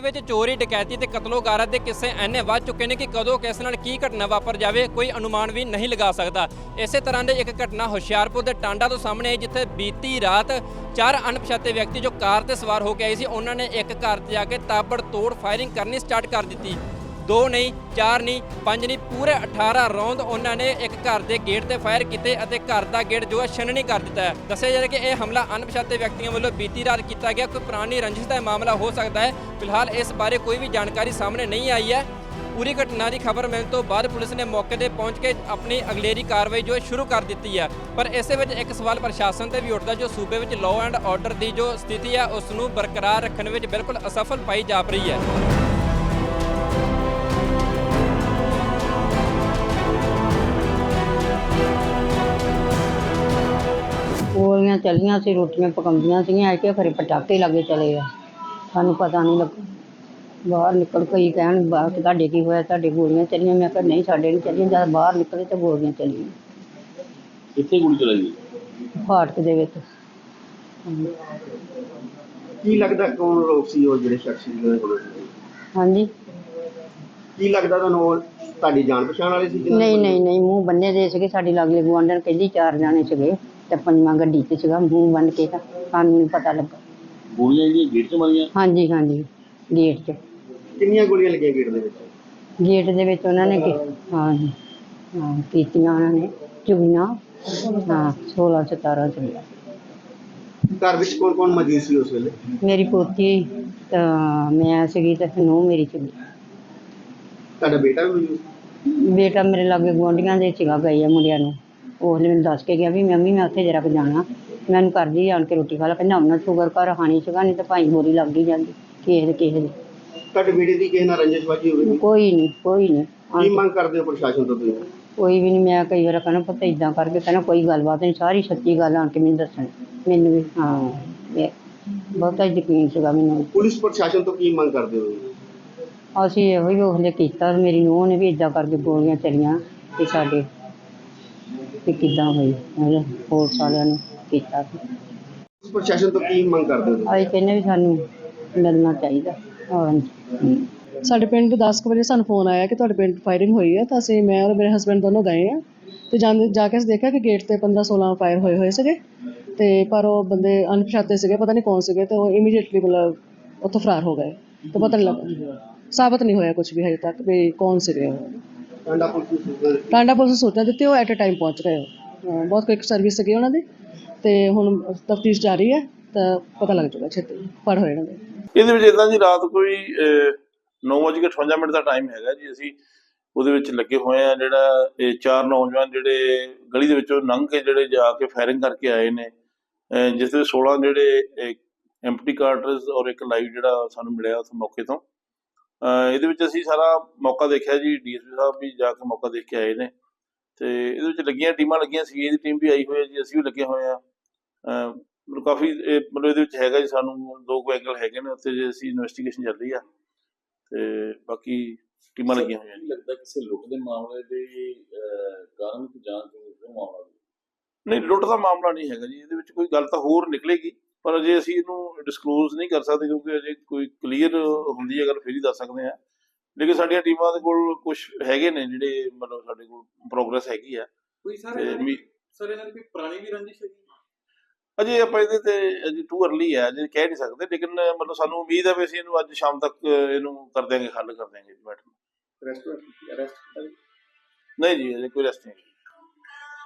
ਵਿੱਚ ਚੋਰੀ, ਡਕੈਤੀ ਤੇ ਕਤਲੋਗਾਰਤ ਦੇ ਕਿੱਸੇ ਐਨੇ ਵੱਧ ਚੁੱਕੇ ਨੇ ਕਿ ਕਦੋਂ ਕਿਸ ਨਾਲ ਕੀ ਘਟਨਾ ਵਾਪਰ ਜਾਵੇ, ਕੋਈ ਅਨੁਮਾਨ ਵੀ ਨਹੀਂ ਲਗਾ ਸਕਦਾ। ਇਸੇ ਤਰ੍ਹਾਂ ਦੇ ਇੱਕ ਘਟਨਾ ਹੁਸ਼ਿਆਰਪੁਰ ਦੇ ਟਾਂਡਾ ਤੋਂ ਸਾਹਮਣੇ ਆਈ, ਜਿੱਥੇ ਬੀਤੀ ਰਾਤ ਚਾਰ ਅਣਪਛਾਤੇ ਵਿਅਕਤੀ ਜੋ ਕਾਰ ਤੇ ਸਵਾਰ ਹੋ ਕੇ ਆਏ ਸੀ, ਉਹਨਾਂ ਨੇ ਇੱਕ ਘਰ ਤੇ ਜਾ ਕੇ ਤਾਬੜ ਤੋੜ ਫਾਇਰਿੰਗ ਕਰਨੀ ਸਟਾਰਟ ਕਰ ਦਿੱਤੀ। ਦੋ ਨਹੀਂ, ਚਾਰ ਨਹੀਂ, ਪੰਜ ਨਹੀਂ, ਪੂਰੇ 18 ਰੌਂਦ ਉਹਨਾਂ ਨੇ ਇੱਕ ਘਰ ਦੇ ਗੇਟ ਤੇ ਫਾਇਰ ਕੀਤੇ ਅਤੇ ਘਰ ਦਾ ਗੇਟ ਜੋ ਹੈ ਛੰਨਣੀ ਕਰ ਦਿੱਤਾ ਹੈ। ਦੱਸਿਆ ਜਾ ਰਿਹਾ ਕਿ ਇਹ ਹਮਲਾ ਅਣਪਛਾਤੇ ਵਿਅਕਤੀਆਂ ਵੱਲੋਂ ਬੀਤੀ ਰਾਤ ਕੀਤਾ ਗਿਆ। ਕੋਈ ਪੁਰਾਣੀ ਰੰਜਿਸ਼ ਦਾ ਇਹ ਮਾਮਲਾ ਹੋ ਸਕਦਾ ਹੈ। ਫਿਲਹਾਲ ਇਸ ਬਾਰੇ ਕੋਈ ਵੀ ਜਾਣਕਾਰੀ ਸਾਹਮਣੇ ਨਹੀਂ ਆਈ ਹੈ। ਪੂਰੀ ਘਟਨਾ ਦੀ ਖਬਰ ਮਿਲਣ ਤੋਂ ਬਾਅਦ ਪੁਲਿਸ ਨੇ ਮੌਕੇ ਤੇ ਪਹੁੰਚ ਕੇ ਆਪਣੀ ਅਗਲੇਰੀ ਕਾਰਵਾਈ ਜੋ ਸ਼ੁਰੂ ਕਰ ਦਿੱਤੀ ਹੈ। ਪਰ ਇਸੇ ਵਿੱਚ ਇੱਕ ਸਵਾਲ ਪ੍ਰਸ਼ਾਸਨ ਤੇ ਵੀ ਉੱਠਦਾ ਜੋ ਸੂਬੇ ਵਿੱਚ ਲਾਅ ਐਂਡ ਆਰਡਰ ਦੀ ਜੋ ਸਥਿਤੀ ਹੈ ਉਸ ਨੂੰ ਬਰਕਰਾਰ ਰੱਖਣ ਵਿੱਚ ਬਿਲਕੁਲ ਅਸਫਲ ਪਾਈ ਜਾ ਰਹੀ ਹੈ। ਗੋਲੀਆਂ ਚੱਲੀਆਂ ਸੀ ਰੋਟੀਆਂ ਪਕਾਉਂਦੀਆਂ ਸੀਗੀਆਂ ਐ ਕਿ ਖਰੇ ਪਟਾਕੇ ਲੱਗੇ ਚਲੇ ਆ ਸਾਨੂੰ ਪਤਾ ਨਹੀਂ ਲੱਗਾ ਬਾਹਰ ਨਿਕਲ ਕੇ ਹੀ ਕਹਿਣ ਬਾਹਰ ਤੁਹਾਡੇ ਕੀ ਹੋਇਆ ਤੁਹਾਡੇ ਗੋਲੀਆਂ ਚੱਲੀਆਂ। ਮੈਂ ਕਿਹਾ ਨਹੀਂ ਸਾਡੇ ਨਹੀਂ ਚੱਲੀਆਂ ਜਦ ਬਾਹਰ ਨਿਕਲੇ ਤਾਂ ਗੋਲੀਆਂ ਚੱਲੀਆਂ। ਕਿੱਥੇ ਗੋਲੀ ਚਲਾਈ? ਫਾਟਕ ਦੇ ਵਿੱਚ। ਕੀ ਲੱਗਦਾ ਕੌਣ ਲੋਕ ਸੀ ਉਹ ਜਿਹੜੇ ਸ਼ਖਸ ਜਿਹਨਾਂ ਕੋਲ? ਹਾਂਜੀ। ਕੀ ਲੱਗਦਾ ਤੁਹਾਨੂੰ ਉਹ ਤੁਹਾਡੀ ਜਾਣ ਪਛਾਣ ਵਾਲੇ ਸੀ? ਜਿਹਨਾਂ ਨਹੀਂ ਨਹੀਂ ਨਹੀਂ ਮੂੰਹ ਬੰਨੇ ਦੇ ਸੀਗੇ ਸਾਡੀ ਲਾਗਲੇ ਗੁਆਂਢਣ ਕਹਿੰਦੀ ਚਾਰ ਜਾਣੇ ਸੀਗੇ। ਤੇ ਪੰਜਵਾਂ ਗੱਡੀ ਤੇ ਸੀਗਾ ਮੂੰਹ ਬੰਨ ਕੇ ਤਾਂ ਸਾਨੂੰ ਨਹੀਂ ਪਤਾ ਲੱਗਾ। ਗੋਲੀਆਂ ਜਿਹੜੀਆਂ ਗੇਟ 'ਚ ਮਾਰੀਆਂ? ਹਾਂਜੀ ਹਾਂਜੀ ਗੇਟ 'ਚ। ਕਿੰਨੀਆਂ ਗੋਲੀਆਂ ਲੱਗੀਆਂ ਗੇਟ ਦੇ ਵਿੱਚ? ਗੇਟ ਦੇ ਵਿੱਚ ਉਹਨਾਂ ਨੇ ਕੀ- ਹਾਂ ਜੀ, ਹਾਂ ਕੀਤੀਆਂ ਉਹਨਾਂ ਨੇ ਚੁਗੀਆਂ ਹਾਂ 16 17 ਚੁਗੀਆਂ ਘਰ ਵਿੱਚ ਕੌਣ ਕੌਣ ਮੌਜੂਦ ਸੀ ਉਸ ਵੇਲੇ? ਮੇਰੀ ਪੋਤੀ ਤਾਂ ਮੈਂ ਸੀਗੀ ਤੇ ਨੂੰ ਮੇਰੀ ਚੁਗੀ ਤੁਹਾਡਾ ਬੇਟਾ ਵੀ ਮੌਜੂਦ ਸੀ? ਬੇਟਾ ਮੇਰੇ ਲਾਗੇ ਗੁਆਂਢੀਆਂ ਦੇ ਸੀਗਾ ਗਈ ਆ ਮੁੰਡਿਆਂ ਨੂੰ। ਉਹ ਮੈਨੂੰ ਦੱਸ ਕੇ ਗਿਆ ਵੀ ਮੰਮੀ ਮੈਂ ਉੱਥੇ ਜਰਾ ਕੁ ਜਾਣਾ। ਮੈਨੂੰ ਕਰਦੀ ਆਣ ਕੇ ਰੋਟੀ ਖਾ ਲਾ ਕਹਿੰਦਾ ਉਹਨਾਂ ਸ਼ੂਗਰ ਘਰ ਖਾਣੀ ਸੀਗਾ ਨਹੀਂ ਤਾਂ ਭਾਈ ਬੋਰੀ ਲੱਗ ਹੀ ਜਾਂਦੀ ਕਿਸੇ ਦੇ ਕਿਸੇ ਦੀ। ਤੁਹਾਡੇ ਬੇਟੇ ਦੀ ਕਿਸੇ ਨਾਲ ਰੰਜਿਸ਼ਬਾਜੀ ਹੋਵੇ? ਕੋਈ ਨਹੀਂ ਕੋਈ ਨਹੀਂ। ਕੀ ਮੰਗ ਕਰਦੇ ਹੋ ਪ੍ਰਸ਼ਾਸਨ ਤੋਂ ਤੁਸੀਂ? ਕੋਈ ਵੀ ਨਹੀਂ ਮੈਂ ਕਈ ਵਾਰ ਕਹਿੰਦਾ ਪੁੱਤ ਇਦਾਂ ਕਰਕੇ ਕਹਿੰਦਾ ਕੋਈ ਗੱਲਬਾਤ ਨਹੀਂ ਸਾਰੀ ਸੱਚੀ ਗੱਲ ਆਣ ਕੇ ਮੈਨੂੰ ਦੱਸਣ। ਮੈਨੂੰ ਵੀ ਹਾਂ ਇਹ ਬਹੁਤਾ ਯਕੀਨ ਸੀਗਾ ਮੈਨੂੰ। ਪੁਲਿਸ ਪ੍ਰਸ਼ਾਸਨ ਤੋਂ ਕੀ ਮੰਗ ਕਰਦੇ ਹੋ? ਅਸੀਂ ਇਹੋ ਹੀ ਉਹਲੇ ਕੀਤਾ ਮੇਰੀ ਨੂੰਹ ਨੇ ਵੀ ਇਦਾਂ ਕਰਕੇ ਗੋਲੀਆਂ ਚਲੀਆਂ ਤੇ ਸਾਡੇ ਤੇ ਕਿੱਦਾਂ ਹੋਈ ਪੁਲਿਸ ਵਾਲਿਆਂ ਨੇ ਕੀਤਾ ਪ੍ਰਸ਼ਾਸਨ ਤੋਂ ਕੀ ਮੰਗ ਕਰਦੇ ਹੋ ਅਸੀਂ ਕਹਿੰਦੇ ਵੀ ਸਾਨੂੰ ਮਿਲਣਾ ਚਾਹੀਦਾ ਹਾਂ ਸਾਡੇ ਪਿੰਡ 10 ਕੁ ਵਜੇ ਸਾਨੂੰ ਫੋਨ ਆਇਆ ਕਿ ਤੁਹਾਡੇ ਪਿੰਡ ਫਾਇਰਿੰਗ ਹੋਈ ਹੈ ਤਾਂ ਅਸੀਂ ਮੈਂ ਔਰ ਮੇਰੇ ਹਸਬੰਡ ਦੋਨੋਂ ਗਏ ਆ। ਤੇ ਜਾਂਦੇ ਜਾ ਕੇ ਅਸੀਂ ਦੇਖਿਆ ਕਿ ਗੇਟ ਤੇ 15 16 ਫਾਇਰ ਹੋਏ ਹੋਏ ਸੀਗੇ। ਤੇ ਪਰ ਉਹ ਬੰਦੇ ਅਣਪਛਾਤੇ ਸੀਗੇ ਪਤਾ ਨਹੀਂ ਕੌਣ ਸੀਗੇ ਤੇ ਉਹ ਇਮੀਡੀਏਟਲੀ ਮਤਲਬ ਉੱਥੋਂ ਫਰਾਰ ਹੋ ਗਏ। ਤੇ ਪਤਾ ਨਹੀਂ ਲੱਗਾ ਸਾਬਤ ਨਹੀਂ ਹੋਇਆ ਕੁਝ ਵੀ ਹਜੇ ਤੱਕ ਵੀ ਕੌਣ ਸੀਗੇ ਉਹ। ਟਾਂਡਾ ਪੁਲਿਸ ਨੂੰ ਟਾਂਡਾ ਪੁਲਿਸ ਨੂੰ ਸੂਚਨਾ ਦਿੱਤੀ ਉਹ ਐਟ ਅ ਟਾਈਮ ਪਹੁੰਚ ਗਏ ਉਹ। ਹਾਂ, ਬਹੁਤ ਕੁਇਕ ਸਰਵਿਸ ਸੀਗੀ ਉਹਨਾਂ ਦੀ ਤੇ ਹੁਣ ਤਫਤੀਸ਼ ਜਾਰੀ ਹੈ ਤਾਂ ਪਤਾ ਲੱਗ ਜਾਊਗਾ ਛੇਤੀ ਫੜ ਹੋਏ ਇਹਨਾਂ ਦੇ। ਇਹਦੇ ਵਿੱਚ ਇਦਾਂ ਜੀ ਰਾਤ ਕੋਈ 9:58 ਮਿੰਟ ਦਾ ਟਾਈਮ ਹੈਗਾ ਜੀ। ਅਸੀਂ ਉਹਦੇ ਵਿੱਚ ਲੱਗੇ ਹੋਏ ਆ ਜਿਹੜਾ ਇਹ ਚਾਰ ਨੌਜਵਾਨ ਜਿਹੜੇ ਗਲੀ ਦੇ ਵਿੱਚੋਂ ਲੰਘ ਕੇ ਜਿਹੜੇ ਜਾ ਕੇ ਫਾਇਰਿੰਗ ਕਰਕੇ ਆਏ ਨੇ ਅਹ ਜਿਸ ਦੇ 16 ਜਿਹੜੇ ਐਮਪਟੀ ਕਾਰਟਰਸ ਔਰ ਇੱਕ ਲਾਈਵ ਜਿਹੜਾ ਸਾਨੂੰ ਮਿਲਿਆ ਉਸ ਮੌਕੇ ਤੋਂ। ਇਹਦੇ ਵਿੱਚ ਅਸੀਂ ਸਾਰਾ ਮੌਕਾ ਦੇਖਿਆ ਜੀ ਡੀਐਸਪੀ ਸਾਹਿਬ ਵੀ ਜਾ ਕੇ ਮੌਕਾ ਦੇਖ ਕੇ ਆਏ ਨੇ। ਤੇ ਇਹਦੇ ਵਿੱਚ ਲੱਗੀਆਂ ਟੀਮਾਂ ਲੱਗੀਆਂ ਸੀ ਦੀ ਟੀਮ ਵੀ ਆਈ ਹੋਈ ਹੈ ਜੀ ਅਸੀਂ ਵੀ ਲੱਗੇ ਹੋਏ ਆ ਮਤਲਬ ਕਾਫੀ ਮਤਲਬ ਇਹਦੇ ਵਿੱਚ ਹੈਗਾ ਜੀ ਸਾਨੂੰ ਦੋ ਕੁ ਐਂਗਲ ਹੈਗੇ ਨੇ ਉੱਥੇ ਜੇ ਅਸੀਂ ਇਨਵੈਸਟੀਗੇਸ਼ਨ ਚੱਲ ਰਹੀ ਆ। ਤੇ ਬਾਕੀ ਟੀਮਾਂ ਲੱਗੀਆਂ ਹੋਈਆਂ ਜੀ। ਲੱਗਦਾ ਕਿਸੇ ਲੁੱਟ ਦੇ ਮਾਮਲੇ ਦੇ ਕਾਰਨ ਦੀ ਜਾਂਚ ਉਹ ਮਾਮਲਾ। ਨਹੀਂ ਲੁੱਟ ਦਾ ਮਾਮਲਾ ਨਹੀਂ ਹੈਗਾ ਜੀ ਇਹਦੇ ਵਿੱਚ ਕੋਈ ਗੱਲ ਤਾਂ ਹੋਰ ਨਿਕਲੇਗੀ। ਪਰ ਅਜੇ ਅਸੀਂ ਇਹਨੂੰ ਡਿਸਕਲੋਜ਼ ਨਹੀਂ ਕਰ ਸਕਦੇ ਕਿਉਂਕਿ ਅਜੇ ਕੋਈ ਕਲੀਅਰ ਹੁੰਦੀ ਹੈ ਗੱਲ ਫਿਰ ਹੀ ਦੱਸ ਸਕਦੇ ਆ ਲੇਕਿਨ ਸਾਡੀਆਂ ਟੀਮਾਂ ਦੇ ਕੋਲ ਕੁਝ ਹੈਗੇ ਨੇ ਜਿਹੜੇ ਮਤਲਬ ਸਾਡੇ ਕੋਲ ਪ੍ਰੋਗਰੈਸ ਹੈਗੀ ਆ। ਕੋਈ ਸਰ ਸਰ ਇਹਨਾਂ ਦੀ ਪੁਰਾਣੀ ਵੀ ਰੰਜਿਸ਼ ਹੈਗੀ? ਅਜੇ ਆਪਾਂ ਇਹਦੇ ਤੇ ਅਜੇ ਟੂ ਅਰਲੀ ਹੈ ਅਜੇ ਕਹਿ ਨਹੀਂ ਸਕਦੇ ਲੇਕਿਨ ਮਤਲਬ ਸਾਨੂੰ ਉਮੀਦ ਹੈ ਵੀ ਅਸੀਂ ਇਹਨੂੰ ਅੱਜ ਸ਼ਾਮ ਤੱਕ ਇਹਨੂੰ ਕਰ ਦਿਆਂਗੇ ਹੱਲ ਕਰ ਦਿਆਂਗੇ। ਜੀ ਮੈਟਰ ਰੈਸਟੋਰੈਂਟ ਅਰੈਸਟ ਨਹੀਂ ਜੀ ਅਜੇ ਕੋਈ ਰੈਸਟ ਨਹੀਂ